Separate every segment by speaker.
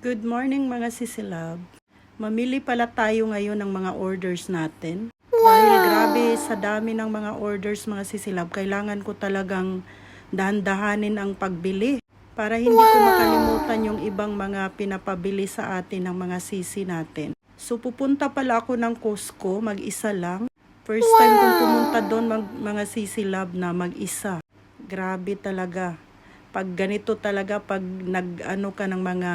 Speaker 1: Good morning mga sisilab. Mamili pala tayo ngayon ng mga orders natin. Dahil grabe sa dami ng mga orders mga sisilab, kailangan ko talagang dahan-dahanin ang pagbili para hindi ko makalimutan yung ibang mga pinapabili sa atin ng mga sisi natin. So pupunta pala ako ng Costco, mag-isa lang. First time kong pumunta doon mag- mga sisilab na mag-isa. Grabe talaga. Pag ganito talaga, pag nag-ano ka ng mga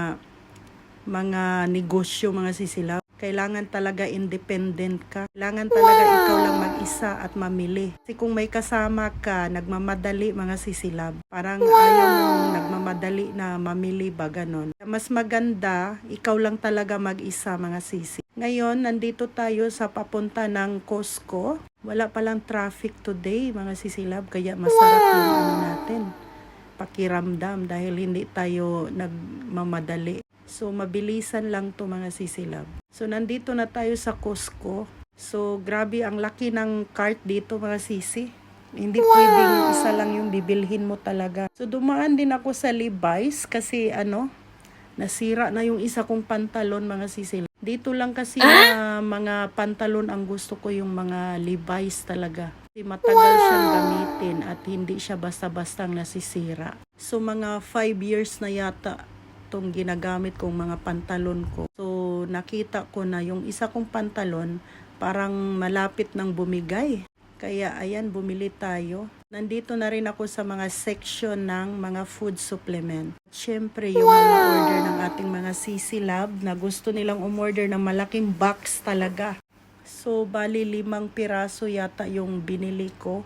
Speaker 1: mga negosyo, mga sisilab. Kailangan talaga independent ka. Kailangan talaga ikaw lang mag-isa at mamili. Kasi kung may kasama ka, nagmamadali mga sisilab. Parang ayaw mong nagmamadali na mamili ba ganon. Mas maganda, ikaw lang talaga mag-isa mga sisi. Ngayon, nandito tayo sa papunta ng Costco. Wala palang traffic today mga sisilab, kaya masarap yung ano natin pakiramdam dahil hindi tayo nagmamadali. So, mabilisan lang to mga sisilab. So, nandito na tayo sa Costco. So, grabe ang laki ng cart dito mga sisi. Hindi pwedeng isa lang yung bibilhin mo talaga. So, dumaan din ako sa Levi's kasi ano, nasira na yung isa kong pantalon mga sisilab. Dito lang kasi na mga pantalon ang gusto ko yung mga Levi's talaga. Kasi matagal siyang gamitin at hindi siya basta-bastang nasisira. So mga 5 years na yata itong ginagamit kong mga pantalon ko. So nakita ko na yung isa kong pantalon parang malapit ng bumigay. Kaya ayan, bumili tayo. Nandito na rin ako sa mga section ng mga food supplement. Siyempre, yung mga order ng ating mga CC Lab na gusto nilang umorder ng malaking box talaga. So, bali limang piraso yata yung binili ko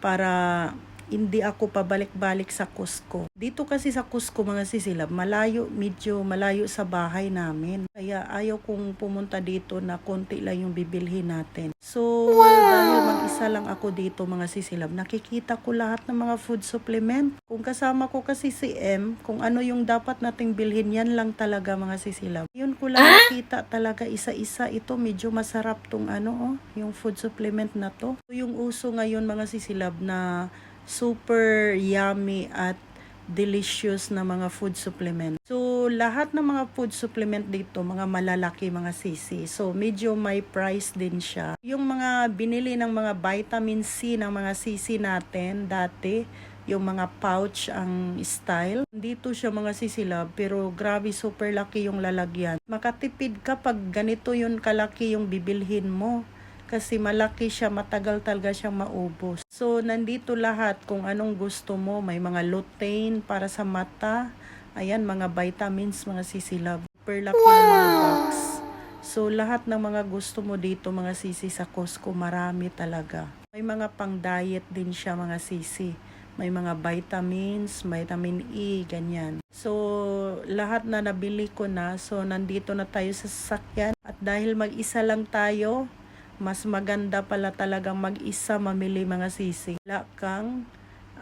Speaker 1: para hindi ako pabalik-balik sa Costco. Dito kasi sa Costco mga sisilab, malayo, medyo malayo sa bahay namin. Kaya ayaw kong pumunta dito na konti lang yung bibilhin natin. So, dahil mag-isa lang ako dito mga sisilab, nakikita ko lahat ng mga food supplement. Kung kasama ko kasi si M, kung ano yung dapat nating bilhin, yan lang talaga mga sisilab. Yun ko lang nakita talaga isa-isa. Ito medyo masarap tong ano, oh, yung food supplement na to. Yung uso ngayon mga sisilab na super yummy at delicious na mga food supplement. So, lahat ng mga food supplement dito, mga malalaki, mga sisi. So, medyo may price din siya. Yung mga binili ng mga vitamin C ng mga sisi natin dati, yung mga pouch ang style. Dito siya mga sisilab, pero grabe super laki yung lalagyan. Makatipid ka pag ganito yung kalaki yung bibilhin mo kasi malaki siya, matagal talaga siyang maubos. So, nandito lahat kung anong gusto mo. May mga lutein para sa mata. Ayan, mga vitamins, mga sisilab. Super laki ng mga box. So, lahat ng mga gusto mo dito, mga sisi sa Costco, marami talaga. May mga pang-diet din siya, mga sisi. May mga vitamins, vitamin E, ganyan. So, lahat na nabili ko na. So, nandito na tayo sa sasakyan. At dahil mag-isa lang tayo, mas maganda pala talagang mag-isa mamili mga sisi. Wala kang,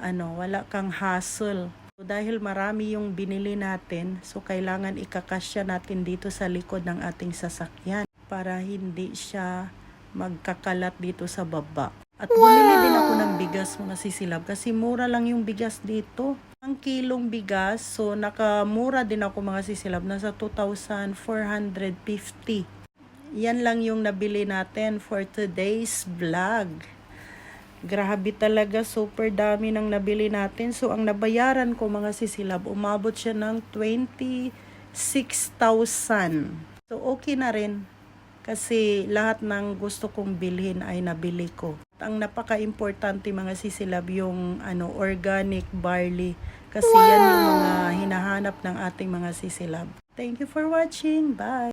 Speaker 1: ano, wala kang hassle. So, dahil marami yung binili natin, so kailangan ikakasya natin dito sa likod ng ating sasakyan para hindi siya magkakalat dito sa baba. At bumili din ako ng bigas mga sisilab kasi mura lang yung bigas dito. Ang kilong bigas, so nakamura din ako mga sisilab, nasa 2,450. Yan lang yung nabili natin for today's vlog. Grabe talaga, super dami ng nabili natin. So, ang nabayaran ko mga sisilab, umabot siya ng 26,000. So, okay na rin. Kasi lahat ng gusto kong bilhin ay nabili ko. At ang napaka-importante mga sisilab yung ano, organic barley. Kasi yan yung mga hinahanap ng ating mga sisilab. Thank you for watching. Bye!